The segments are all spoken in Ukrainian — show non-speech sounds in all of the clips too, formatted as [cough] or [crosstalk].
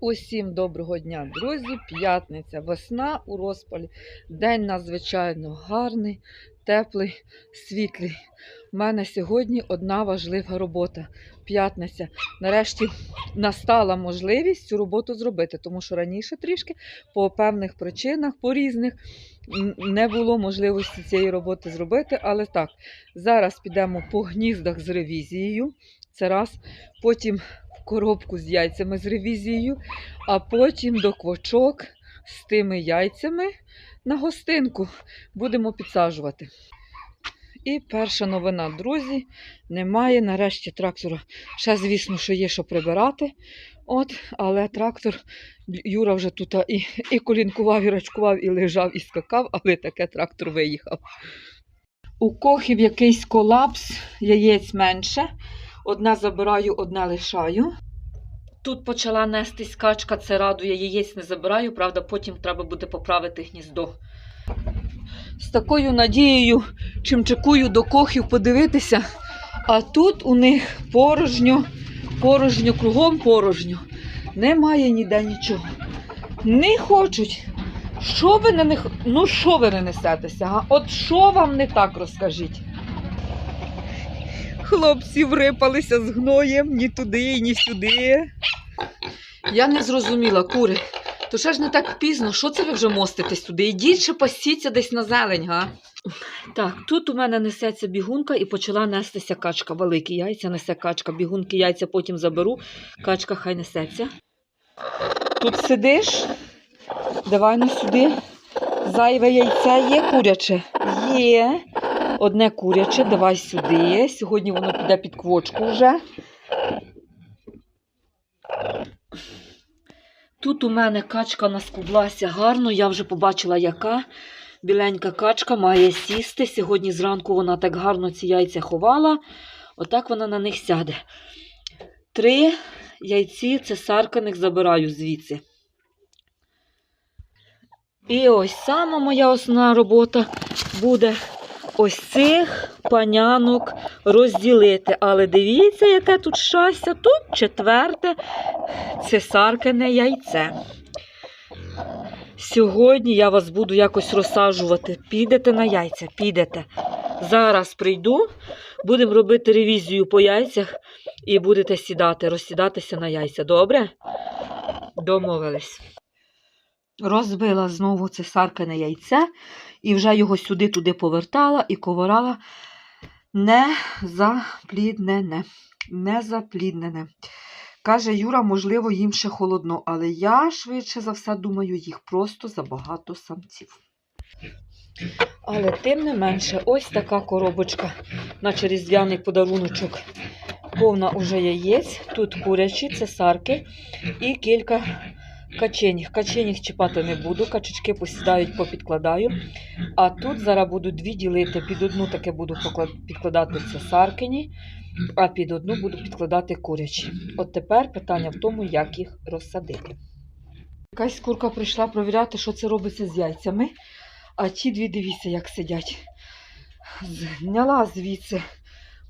Усім доброго дня, друзі! П'ятниця, весна у розпалі. День надзвичайно гарний, теплий, світлий. У мене сьогодні одна важлива робота. П'ятниця. Нарешті настала можливість цю роботу зробити, тому що раніше трішки по певних причинах, по різних, не було можливості цієї роботи зробити. Але так, зараз підемо по гніздах з ревізією. Це раз. Потім в коробку з яйцями з ревізією, а потім до квочок з тими яйцями на гостинку будемо підсаджувати. І перша новина, друзі, немає нарешті трактора. Ще, звісно, що є що прибирати. От, але трактор Юра вже тут і, і колінкував, і рачкував, і лежав, і скакав, але таке трактор виїхав. У кохів якийсь колапс, яєць менше. Одне забираю, одне лишаю. Тут почала нестись качка, це радує, яєць не забираю, правда, потім треба буде поправити гніздо. З такою надією чимчикую до кохів подивитися, а тут у них порожньо, порожньо, кругом порожньо. Немає ніде нічого. Не хочуть. Що ви на них, ну що ви не несетеся? От що вам не так розкажіть? Хлопці врипалися з гноєм ні туди, ні сюди. Я не зрозуміла, кури. То ще ж не так пізно, що це ви вже моститесь туди? Ідіть чи пасіться десь на зелень, га? Так, тут у мене несеться бігунка і почала нестися качка. Великі яйця несе качка. Бігунки яйця потім заберу. Качка хай несеться. Тут сидиш. Давай на сюди. Зайве яйце є куряче. Є. Одне куряче, давай сюди. Сьогодні воно піде під квочку вже. Тут у мене качка наскублася гарно, я вже побачила, яка. Біленька качка має сісти. Сьогодні зранку вона так гарно ці яйця ховала. Отак вона на них сяде. Три яйці цесарканих забираю звідси. І ось сама моя основна робота буде ось цих панянок розділити. Але дивіться, яке тут щастя. Тут четверте цесаркине яйце. Сьогодні я вас буду якось розсаджувати. Підете на яйця, підете. Зараз прийду, будемо робити ревізію по яйцях і будете сідати, розсідатися на яйця. Добре? Домовились. Розбила знову цесаркине яйце і вже його сюди-туди повертала і ковирала незапліднене. Незапліднене. Каже Юра, можливо, їм ще холодно, але я швидше за все думаю, їх просто забагато самців. Але тим не менше, ось така коробочка, наче різдвяний подаруночок. Повна уже яєць, тут курячі, цесарки і кілька каченіх. Каченіх чіпати не буду, качечки посідають, попідкладаю. А тут зараз буду дві ділити. Під одну таке буду підкладати цесаркині, а під одну буду підкладати курячі. От тепер питання в тому, як їх розсадити. Якась курка прийшла провіряти, що це робиться з яйцями. А ті дві дивіться, як сидять. Зняла звідси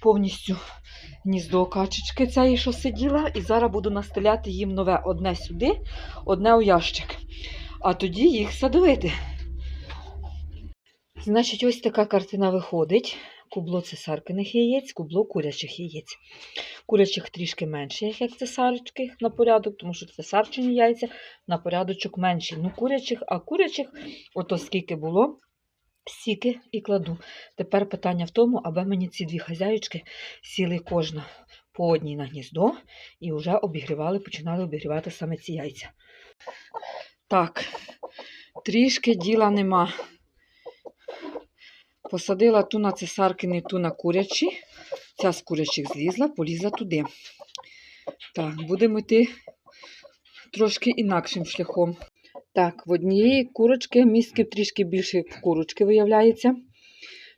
повністю гніздо качечки цієї, що сиділа, і зараз буду настеляти їм нове одне сюди, одне у ящик. А тоді їх садовити. Значить, ось така картина виходить. Кубло цесаркиних яєць, кубло курячих яєць. Курячих трішки менше, як цесарочки на порядок, тому що цесарчині яйця на порядочок менші. Ну, курячих, а курячих, ото скільки було, стільки і кладу. Тепер питання в тому, аби мені ці дві хазяючки сіли кожна по одній на гніздо і вже обігрівали, починали обігрівати саме ці яйця. Так, трішки діла нема. Посадила ту на цесаркини, ту на курячі. Ця з курячих злізла, полізла туди. Так, будемо йти трошки інакшим шляхом. Так, в однієї курочки містків трішки більше, курочки, виявляється.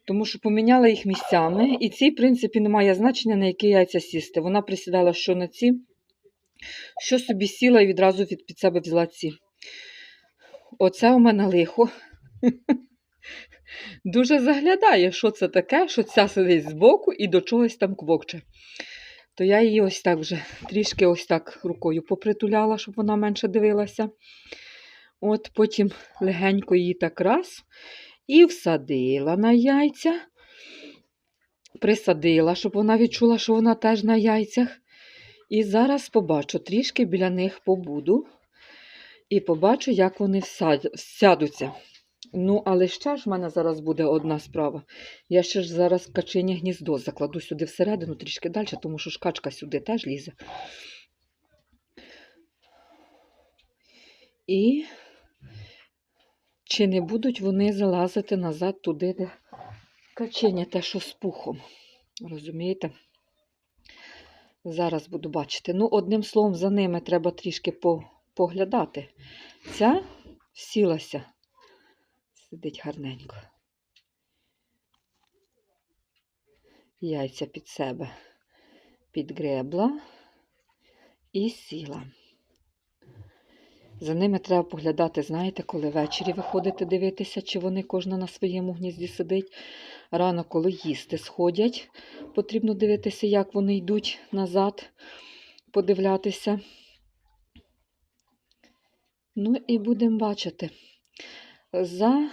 Тому що поміняла їх місцями. І цій, в принципі, немає значення, на які яйця сісти. Вона присідала що на ці, що собі сіла і відразу від під себе взяла ці. Оце у мене лихо. [laughs] Дуже заглядає, що це таке, що ця сидить збоку і до чогось там квокче. то я її ось так вже трішки ось так рукою попритуляла, щоб вона менше дивилася. От потім легенько її так раз і всадила на яйця. Присадила, щоб вона відчула, що вона теж на яйцях. І зараз побачу, трішки біля них побуду. І побачу, як вони всядуться. Ну, але ще ж в мене зараз буде одна справа. Я ще ж зараз качиня гніздо закладу сюди всередину, трішки далі, тому що ж качка сюди теж лізе. І чи не будуть вони залазити назад туди, де каченя те, що з пухом. Розумієте? Зараз буду бачити. Ну, одним словом, за ними треба трішки по, поглядати. Ця сілася. Сидить гарненько. Яйця під себе підгребла і сіла. За ними треба поглядати, знаєте, коли ввечері виходите дивитися, чи вони кожна на своєму гнізді сидить. Рано, коли їсти сходять, потрібно дивитися, як вони йдуть назад, подивлятися. Ну і будемо бачити. За,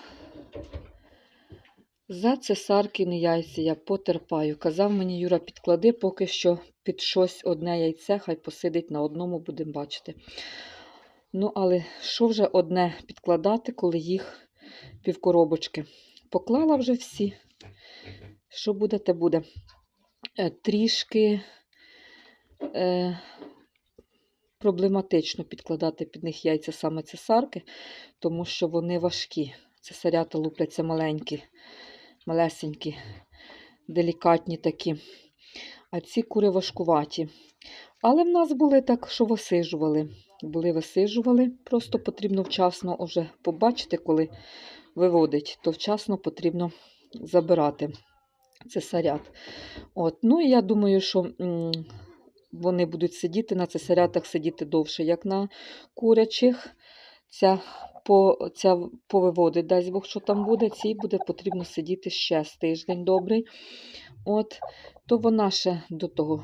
за цесаркіни яйця я потерпаю. Казав мені Юра, підклади поки що під щось одне яйце, хай посидить на одному, будемо бачити. Ну, але що вже одне підкладати, коли їх півкоробочки? Поклала вже всі. Що буде, те буде. Е, Трішки е, проблематично підкладати під них яйця саме цесарки, тому що вони важкі. Цесарята лупляться маленькі, малесенькі, делікатні такі. А ці кури важкуваті. Але в нас були так, що висижували. Були висижували. Просто потрібно вчасно вже побачити, коли виводить, то вчасно потрібно забирати цесарят. От. Ну і я думаю, що вони будуть сидіти на цесарятах сидіти довше, як на курячих. Ця, по, ця повиводить, дасть Бог, що там буде, цій буде потрібно сидіти ще з тиждень добрий. От, то вона ще до того,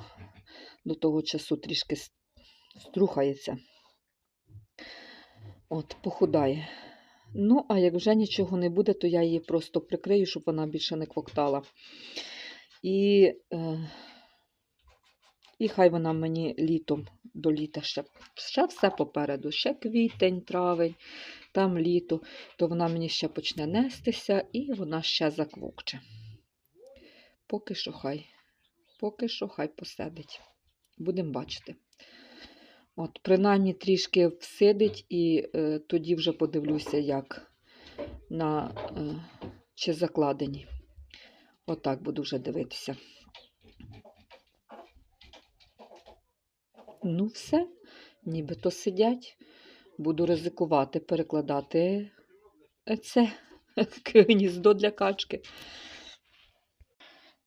до того часу трішки струхається. От, похудає. Ну, а як вже нічого не буде, то я її просто прикрию, щоб вона більше не квоктала. І, е, і хай вона мені літом до літа ще, ще все попереду, ще квітень, травень, там літо, то вона мені ще почне нестися і вона ще заквокче. Поки що хай, поки що хай посидить. Будемо бачити. От, принаймні трішки всидить, і е, тоді вже подивлюся, як на е, чи закладені. Отак буду вже дивитися. Ну, все, нібито сидять. Буду ризикувати, перекладати це [laughs] гніздо для качки.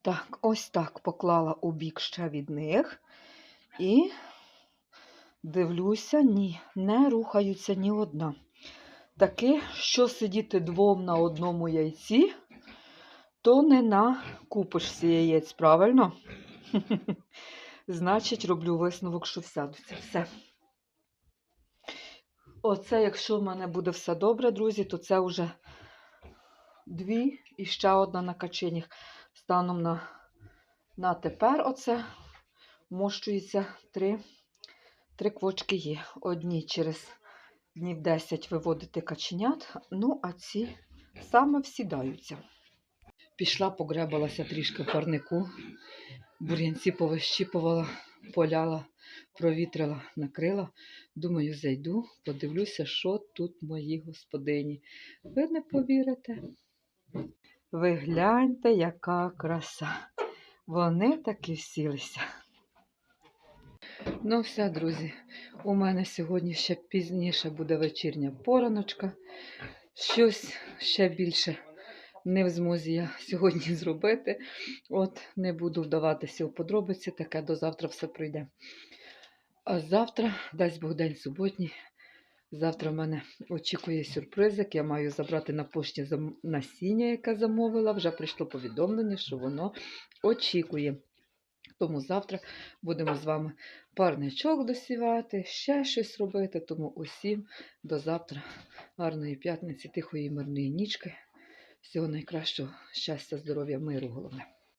Так, ось так поклала у бік ще від них. І дивлюся, ні, не рухаються ні одна. Таки, що сидіти двом на одному яйці, то не накупишся яєць, правильно? [laughs] Значить, роблю висновок, що всядуться. Все. Оце, якщо в мене буде все добре, друзі, то це вже дві і ще одна на качинях. Станом на, на тепер оце вмощується три, три квочки є. Одні через днів 10 виводити каченят, ну, а ці саме всідаються. Пішла, погребалася трішки в парнику, бур'янці повищіпувала, поляла, провітрила, накрила. Думаю, зайду, подивлюся, що тут мої господині. Ви не повірите. Ви гляньте, яка краса. Вони таки сілися. Ну, все, друзі, у мене сьогодні ще пізніше буде вечірня пораночка. Щось ще більше не в змозі я [laughs] сьогодні зробити. От, не буду вдаватися у подробиці, таке до завтра все пройде. А завтра, дасть Бог день суботній, завтра в мене очікує сюрпризик. Я маю забрати на пошті насіння, яке замовила. Вже прийшло повідомлення, що воно очікує. Тому завтра будемо з вами парничок досівати, ще щось робити. Тому усім до завтра. Гарної п'ятниці, тихої мирної нічки. Всього найкращого, щастя, здоров'я, миру головне.